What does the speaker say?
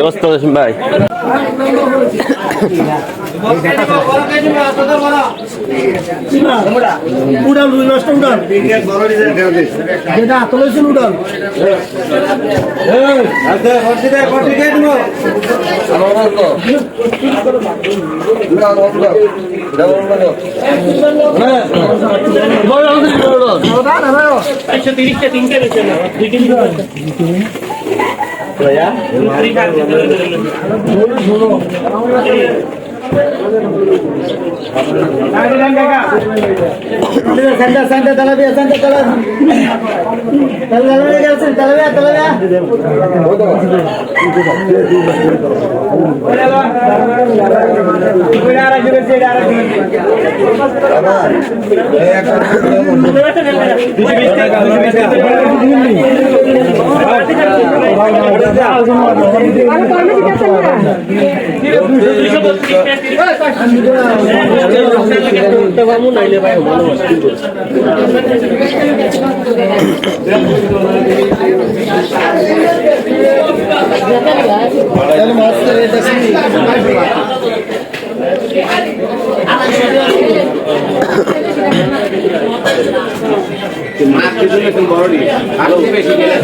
অবস্থা জসিম ভাই উড়াল মাছটা উড়াল যেটা হাতল হয়েছিল উড়াল Santa, Santa, talabia, Santa, Talabia, gelsin, talabia, talabia. মাছ বেশি গেলে